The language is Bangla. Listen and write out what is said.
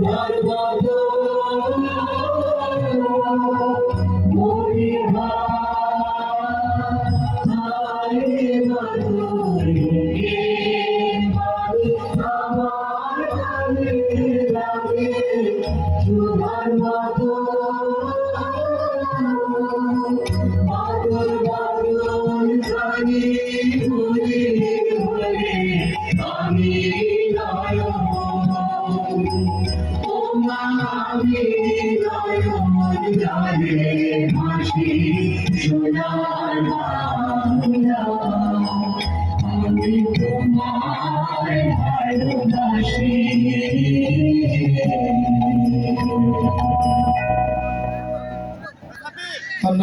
Mario সোনার বাংলা